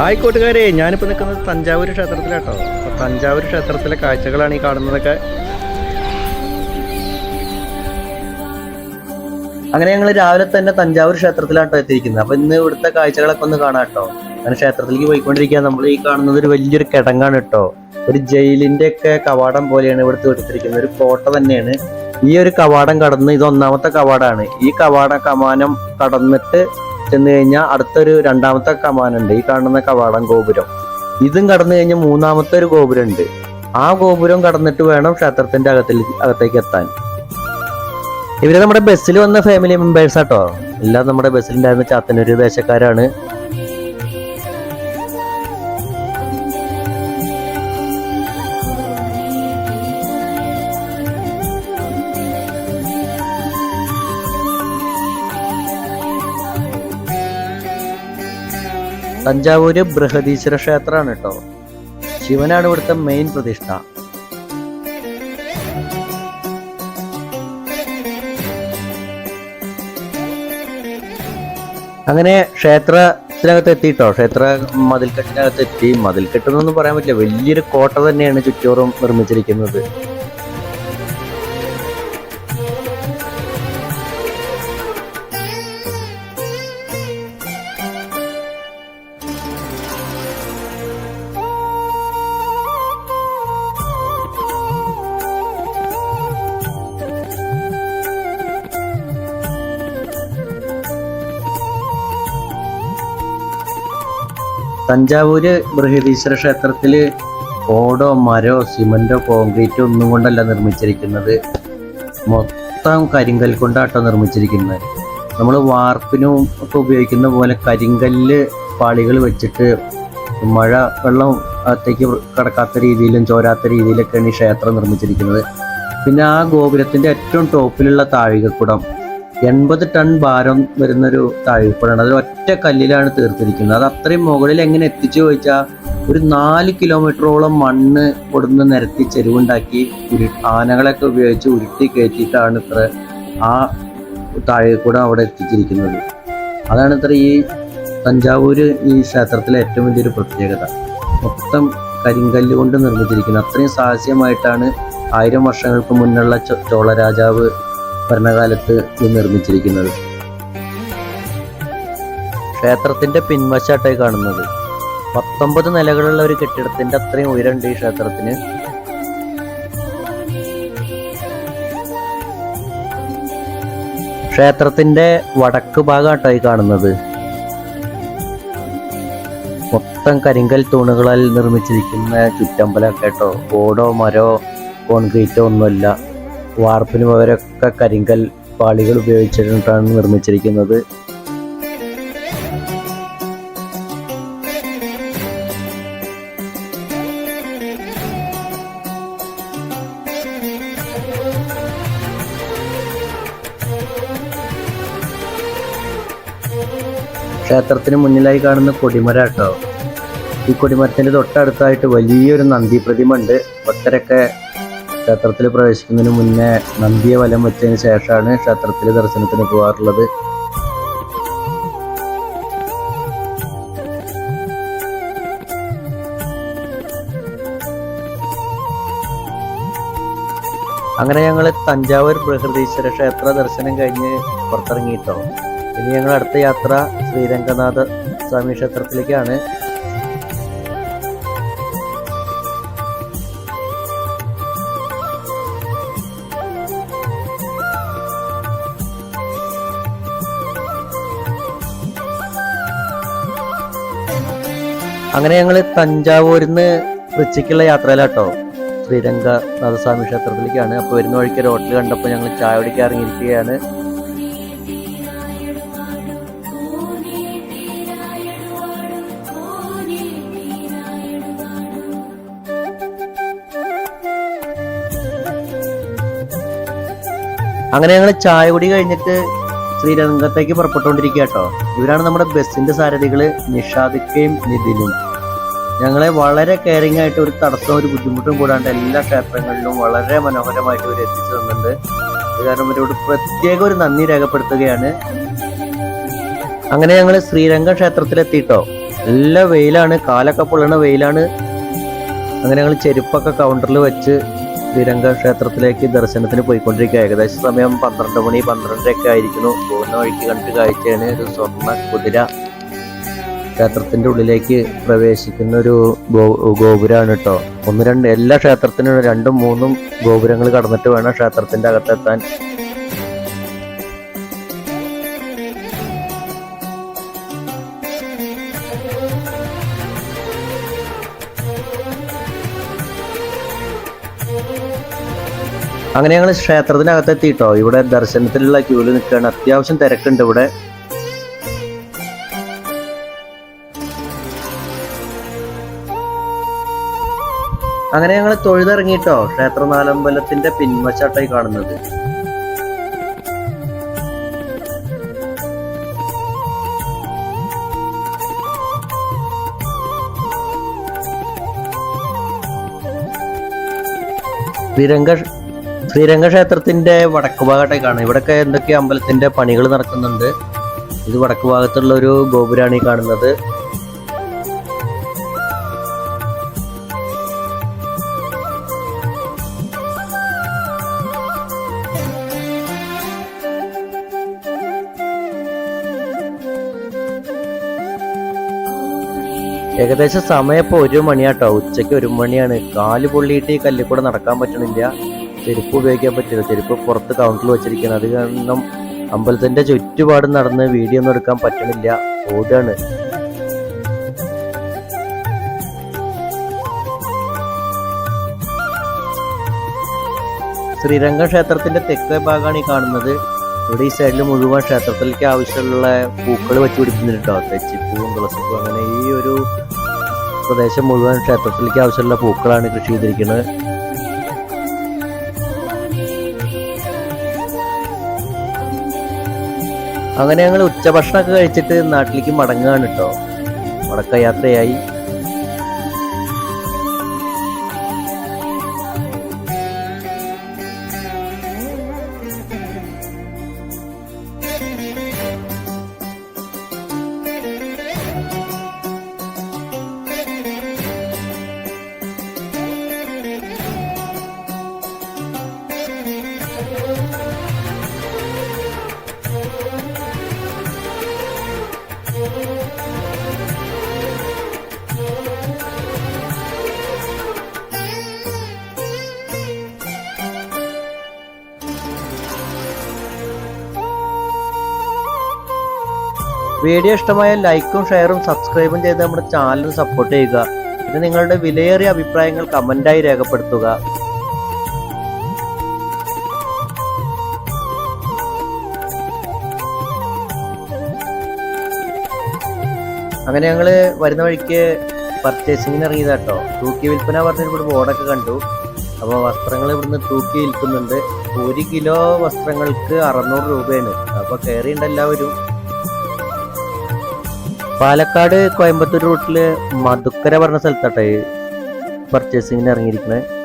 Hi കൂട്ടുകാരെ ഞാനിപ്പോൾ നിൽക്കുന്നത് തഞ്ചാവൂർ ക്ഷേത്രത്തിലാട്ടോ. അപ്പോൾ തഞ്ചാവൂർ ക്ഷേത്രത്തിലെ കാഴ്ചകളാണ് ഈ കാണുന്നതൊക്കെ. അങ്ങനെ ഞങ്ങൾ രാവിലെ തന്നെ തഞ്ചാവൂർ ക്ഷേത്രത്തിലാട്ടോ എത്തിയിരിക്കുന്നത്. അപ്പോൾ ഇന്ന് ഇവിടുത്തെ കാഴ്ചകളൊക്കെ ഒന്ന് കാണാം കേട്ടോ അങ്ങനെ ക്ഷേത്രത്തിലേക്ക് പോയിക്കൊണ്ടിരിക്കുക നമ്മൾ ഈ കാണുന്നത് ഒരു വലിയൊരു കിടങ്ങാണ് കേട്ടോ. ഒരു ജയിലിന്റെ ഒക്കെ കവാടം പോലെയാണ് ഇവിടുത്തെ എടുത്തിരിക്കുന്നത്. ഒരു കോട്ട തന്നെയാണ്. ഈ ഒരു കവാടം കടന്ന് ഇത് ഒന്നാമത്തെ കവാടമാണ് ഈ കവാട കമാനം കടന്നിട്ട് ചെന്ന് കഴിഞ്ഞാൽ അടുത്തൊരു രണ്ടാമത്തെ കമാനുണ്ട്. ഈ കാണുന്ന കവാടം ഗോപുരം. ഇതും കടന്നു കഴിഞ്ഞാൽ മൂന്നാമത്തെ ഒരു ഗോപുരം ഉണ്ട് ആ ഗോപുരം കടന്നിട്ട് വേണം ക്ഷേത്രത്തിന്റെ അകത്തിൽ അകത്തേക്ക് എത്താൻ. ഇവർ നമ്മുടെ ബസ്സിൽ വന്ന ഫാമിലി മെമ്പേഴ്സ് ആട്ടോ. എല്ലാം നമ്മുടെ ബസ്സിലുണ്ടായിരുന്ന ചാത്തന്നൂര് ദേശക്കാരാണ്. തഞ്ചാവൂര് ബൃഹദീശ്വര ക്ഷേത്രമാണ് കേട്ടോ. ശിവനാണ് ഇവിടുത്തെ മെയിൻ പ്രതിഷ്ഠ. അങ്ങനെ ക്ഷേത്രത്തിനകത്ത് എത്തിയിട്ടോ? ക്ഷേത്ര മതിൽക്കെട്ടിനകത്ത് എത്തി. മതിൽക്കെട്ടെന്നൊന്നും പറയാൻ പറ്റില്ല. വലിയൊരു കോട്ട തന്നെയാണ് ചുറ്റോറും നിർമ്മിച്ചിരിക്കുന്നത്. തഞ്ചാവൂര് ബൃഹദീശ്വര ക്ഷേത്രത്തിൽ ഓടോ മരോ സിമന്റോ കോൺക്രീറ്റോ ഒന്നും കൊണ്ടല്ല നിർമ്മിച്ചിരിക്കുന്നത്. മൊത്തം കരിങ്കൽ കൊണ്ടാട്ടോ നിർമ്മിച്ചിരിക്കുന്നത്. നമ്മൾ വാർപ്പിനും ഒക്കെ ഉപയോഗിക്കുന്ന പോലെ കരിങ്കല്ല് പാളികൾ വെച്ചിട്ട് മഴ വെള്ളം അകത്തേക്ക് കടക്കാത്ത രീതിയിലും ചോരാത്ത രീതിയിലൊക്കെയാണ് ഈ ക്ഷേത്രം നിർമ്മിച്ചിരിക്കുന്നത്. പിന്നെ ആ ഗോപുരത്തിന്റെ ഏറ്റവും ടോപ്പിലുള്ള താഴികക്കുടം. എൺപത് ടൺ ഭാരം വരുന്നൊരു താഴിപ്പുഴയാണ് അത് ഒറ്റ കല്ലിലാണ് തീർത്തിരിക്കുന്നത്. അത് അത്രയും മുകളിൽ എങ്ങനെ എത്തിച്ചു ചോദിച്ചാൽ ഒരു നാല് കിലോമീറ്ററോളം മണ്ണ് കൊടുന്ന് നിരത്തി ചെരുവുണ്ടാക്കി ഉരു ആനകളൊക്കെ ഉപയോഗിച്ച് ഉരുട്ടി കയറ്റിയിട്ടാണ് ഇത്ര ആ താഴെക്കൂടെ അവിടെ എത്തിച്ചിരിക്കുന്നത്. അതാണ് ഇത്ര ഈ തഞ്ചാവൂര് ഈ ക്ഷേത്രത്തിലെ ഏറ്റവും വലിയൊരു പ്രത്യേകത. മൊത്തം കരിങ്കല്ല് കൊണ്ട് നിർമ്മിച്ചിരിക്കുന്നത്. അത്രയും സാഹസ്യമായിട്ടാണ് ആയിരം വർഷങ്ങൾക്ക് മുന്നുള്ള ചോളരാജാവ് ചോള രാജാവ് ഭരണകാലത്ത് നിർമ്മിച്ചിരിക്കുന്നത്. ക്ഷേത്രത്തിന്റെ പിൻവശായിട്ടായി കാണുന്നത്. പത്തൊമ്പത് നിലകളുള്ള ഒരു കെട്ടിടത്തിന്റെ അത്രയും ഉയരമുണ്ട് ഈ ക്ഷേത്രത്തിന്. ക്ഷേത്രത്തിന്റെ വടക്ക് ഭാഗമായിട്ടായി കാണുന്നത്. മൊത്തം കരിങ്കൽ തൂണുകളാൽ നിർമ്മിച്ചിരിക്കുന്ന ചുറ്റമ്പലം കേട്ടോ. ഓടോ മരോ കോൺക്രീറ്റോ ഒന്നുമല്ല. വാർപ്പിന് പകരമൊക്കെ കരിങ്കൽ പാളികൾ ഉപയോഗിച്ചിട്ടാണ് നിർമ്മിച്ചിരിക്കുന്നത്. ക്ഷേത്രത്തിന് മുന്നിലായി കാണുന്ന കൊടിമര കേട്ടോ. ഈ കൊടിമരത്തിന്റെ തൊട്ടടുത്തായിട്ട് വലിയൊരു നന്ദി പ്രതിമ ഉണ്ട്. ഭക്തരൊക്കെ ക്ഷേത്രത്തിൽ പ്രവേശിക്കുന്നതിന് മുന്നേ നന്ദിയെ വലം വെച്ചതിന് ശേഷമാണ് ക്ഷേത്രത്തിൽ ദർശനത്തിന് പോകാറുള്ളത്. അങ്ങനെ ഞങ്ങൾ തഞ്ചാവൂർ ബൃഹദീശ്വര ക്ഷേത്ര ദർശനം കഴിഞ്ഞ് പുറത്തിറങ്ങിയിട്ടോ. ഇനി ഞങ്ങൾ അടുത്ത യാത്ര ശ്രീരംഗനാഥ സ്വാമി ക്ഷേത്രത്തിലേക്കാണ് അങ്ങനെ ഞങ്ങൾ തഞ്ചാവൂരിൽ നിന്ന് തൃച്ചിക്കുള്ള യാത്രയിലാട്ടോ. ശ്രീരംഗ നാഥസ്വാമി ക്ഷേത്രത്തിലേക്കാണ്. അപ്പോൾ വരുന്ന വഴിക്ക് ഒരു ഹോട്ടൽ കണ്ടപ്പോൾ ഞങ്ങൾ ചായ കുടിക്കാൻ ഇറങ്ങിയിരിക്കുകയാണ്. അങ്ങനെ ഞങ്ങൾ ചായ കുടി കഴിഞ്ഞിട്ട് ശ്രീരംഗത്തേക്ക് പുറപ്പെട്ടുകൊണ്ടിരിക്കുക കേട്ടോ. ഇവരാണ് നമ്മുടെ ബസ്സിന്റെ സാരഥികൾ നിഷാദിക്കയും നിതിനും ഞങ്ങളെ വളരെ കെയറിംഗ് ആയിട്ട് ഒരു തടസ്സവും ഒരു ബുദ്ധിമുട്ടും കൂടാണ്ട് എല്ലാ ക്ഷേത്രങ്ങളിലും വളരെ മനോഹരമായിട്ട് ഇവർ എത്തിച്ചു തന്നിട്ടുണ്ട്. കാരണം ഇവരോട് പ്രത്യേക ഒരു നന്ദി രേഖപ്പെടുത്തുകയാണ്. അങ്ങനെ ഞങ്ങൾ ശ്രീരംഗ ക്ഷേത്രത്തിലെത്തിയിട്ടോ. നല്ല വെയിലാണ് കാലൊക്കെ പൊള്ളണ വെയിലാണ്. അങ്ങനെ ഞങ്ങൾ ചെരുപ്പൊക്കെ കൗണ്ടറിൽ വെച്ച് ശ്രീരംഗ ക്ഷേത്രത്തിലേക്ക് ദർശനത്തിന് പോയിക്കൊണ്ടിരിക്കുക. ഏകദേശം സമയം പന്ത്രണ്ട് മണി പന്ത്രണ്ടരയൊക്കെ ആയിരിക്കുന്നു. പോകുന്ന വഴിക്ക് കണ്ട് കാഴ്ചയാണ് ഒരു സ്വർണ കുതിര. ക്ഷേത്രത്തിന്റെ ഉള്ളിലേക്ക് പ്രവേശിക്കുന്ന ഒരു ഗോപുരമാണ് കേട്ടോ ഒന്ന് രണ്ട് എല്ലാ ക്ഷേത്രത്തിനും രണ്ടും മൂന്നും ഗോപുരങ്ങൾ കടന്നിട്ട് വേണം ക്ഷേത്രത്തിന്റെ അകത്തെത്താൻ. അങ്ങനെ ഞങ്ങൾ ക്ഷേത്രത്തിനകത്തെത്തി കേട്ടോ ഇവിടെ ദർശനത്തിലുള്ള ക്യൂൽ നിൽക്കുകയാണ് അത്യാവശ്യം തിരക്കുണ്ട് ഇവിടെ. അങ്ങനെ ഞങ്ങൾ തൊഴുതിറങ്ങിയിട്ടോ ക്ഷേത്ര നാലമ്പലത്തിന്റെ പിൻവശാട്ടായി കാണുന്നത്. ശ്രീരംഗ ശ്രീരംഗ ക്ഷേത്രത്തിന്റെ വടക്ക് ഭാഗത്തായി കാണുന്നത് ഇവിടെയൊക്കെ എന്തൊക്കെ അമ്പലത്തിന്റെ പണികൾ നടക്കുന്നുണ്ട്. ഇത് വടക്ക് ഭാഗത്തുള്ള ഒരു ഗോപുരാണ് കാണുന്നത്. ഏകദേശം സമയം ഇപ്പോൾ ഒരു മണിയാട്ടോ. ഉച്ചയ്ക്ക് ഒരു മണിയാണ്. കാൽ പൊള്ളിയിട്ട് ഈ കല്ലിൽ കൂടെ നടക്കാൻ പറ്റണില്ല. ചെരുപ്പ് ഉപയോഗിക്കാൻ പറ്റില്ല. ചെരുപ്പ് പുറത്ത് കൗണ്ടറിൽ വെച്ചിരിക്കുന്നത് അത് കാരണം അമ്പലത്തിന്റെ ചുറ്റുപാട് നടന്ന് വീഡിയോ ഒന്നും എടുക്കാൻ പറ്റണില്ല. ഓടാണ്. ശ്രീരംഗ ക്ഷേത്രത്തിന്റെ തെക്കേ ഭാഗമാണ് ഈ കാണുന്നത്. ഇവിടെ ഈ സൈഡിൽ മുഴുവൻ ക്ഷേത്രത്തിലേക്ക് ആവശ്യമുള്ള പൂക്കൾ വെച്ച് പിടിപ്പിക്കുന്നുണ്ട് തെച്ചിപ്പൂവും തുളസിപ്പൂ അങ്ങനെ ഈ ഒരു പ്രദേശം മുഴുവൻ ക്ഷേത്രത്തിലേക്ക് ആവശ്യമുള്ള പൂക്കളാണ് കൃഷി ചെയ്തിരിക്കുന്നത്. അങ്ങനെ ഞങ്ങൾ ഉച്ചഭക്ഷണമൊക്കെ കഴിച്ചിട്ട് നാട്ടിലേക്ക് മടങ്ങുകയാണ് കേട്ടോ. മടക്ക യാത്രയായി. വീഡിയോ ഇഷ്ടമായ ലൈക്കും ഷെയറും സബ്സ്ക്രൈബും ചെയ്ത് നമ്മുടെ ചാനൽ സപ്പോർട്ട് ചെയ്യുക. പിന്നെ നിങ്ങളുടെ വിലയേറിയ അഭിപ്രായങ്ങൾ കമന്റായി രേഖപ്പെടുത്തുക. അങ്ങനെ ഞങ്ങൾ വരുന്ന വഴിക്ക് പർച്ചേസിങ്ങിന് ഇറങ്ങിയത് കേട്ടോ തൂക്കി വിൽപ്പന പറഞ്ഞിട്ട് ഇവിടെ ബോർഡൊക്കെ കണ്ടു. അപ്പോൾ വസ്ത്രങ്ങൾ ഇവിടുന്ന് തൂക്കി വിൽക്കുന്നുണ്ട്. ഒരു കിലോ വസ്ത്രങ്ങൾക്ക് അറുന്നൂറ് രൂപയാണ്. അപ്പോൾ കയറിയുണ്ട് എല്ലാവരും. പാലക്കാട് കോയമ്പത്തൂർ റൂട്ടിൽ മധുക്കര പറഞ്ഞ സ്ഥലത്താട്ടെ പർച്ചേസിങ്ങിന് ഇറങ്ങിയിരിക്കുന്നത്